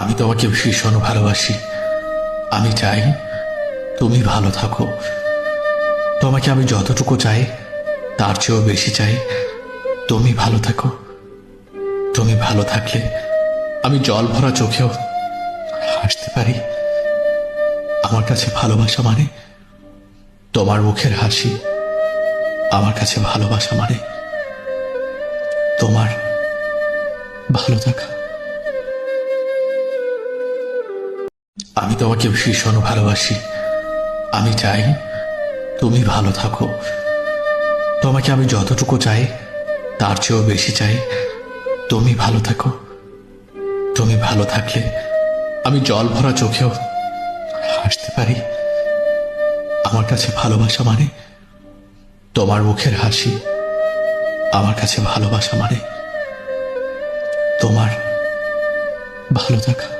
আমি তোমাকে ভীষণ ভালোবাসি। আমি চাই তুমি ভালো থাকো। তোমাকে আমি যতটুকু চাই, তার চেয়েও বেশি চাই, তুমি ভালো থাকো। তুমি ভালো থাকলে আমি জল ভরা চোখেও হাসতে পারি। আমার কাছে ভালোবাসা মানে তোমার মুখের হাসি। আমার কাছে ভালোবাসা মানে তোমার ভালো থাকা। আমি তোমাকে ভীষণ ভালোবাসি। আমি চাই তুমি ভালো থাকো। তোমাকে আমি যতটুকু চাই, তার চেয়েও বেশি চাই, তুমি ভালো থাকো। তুমি ভালো থাকলে আমি জল ভরা চোখেও হাসতে পারি। আমার কাছে ভালোবাসা মানে তোমার মুখের হাসি। আমার কাছে ভালোবাসা মানে তোমার ভালো থাকা।